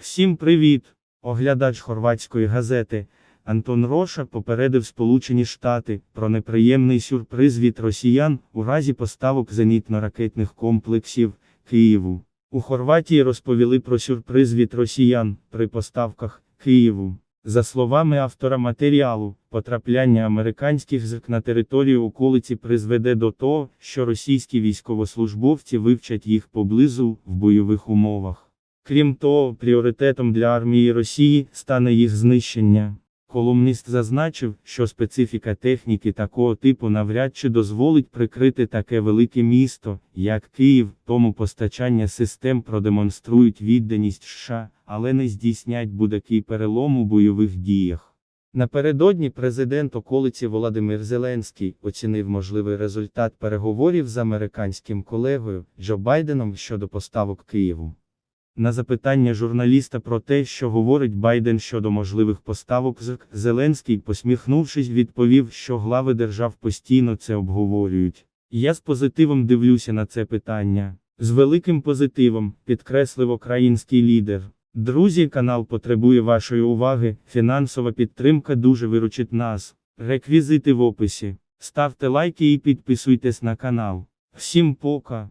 Всім привіт! Оглядач хорватської газети Антон Роша попередив Сполучені Штати про неприємний сюрприз від росіян у разі поставок зенітно-ракетних комплексів Києву. У Хорватії розповіли про сюрприз від росіян при поставках Києву. За словами автора матеріалу, потрапляння американських ЗРК на територію околиці призведе до того, що російські військовослужбовці вивчать їх поблизу в бойових умовах. Крім того, пріоритетом для армії Росії стане їх знищення. Колумніст зазначив, що специфіка техніки такого типу навряд чи дозволить прикрити таке велике місто, як Київ, тому постачання систем продемонструють відданість США, але не здійснять будь-який перелом у бойових діях. Напередодні президент околиці Володимир Зеленський оцінив можливий результат переговорів з американським колегою Джо Байденом щодо поставок Києву. На запитання журналіста про те, що говорить Байден щодо можливих поставок з Зеленський, посміхнувшись, відповів, що глави держав постійно це обговорюють. Я з позитивом дивлюся на це питання. З великим позитивом, підкреслив український лідер. Друзі, канал потребує вашої уваги, фінансова підтримка дуже виручить нас. Реквізити в описі. Ставте лайки і підписуйтесь на канал. Всім пока!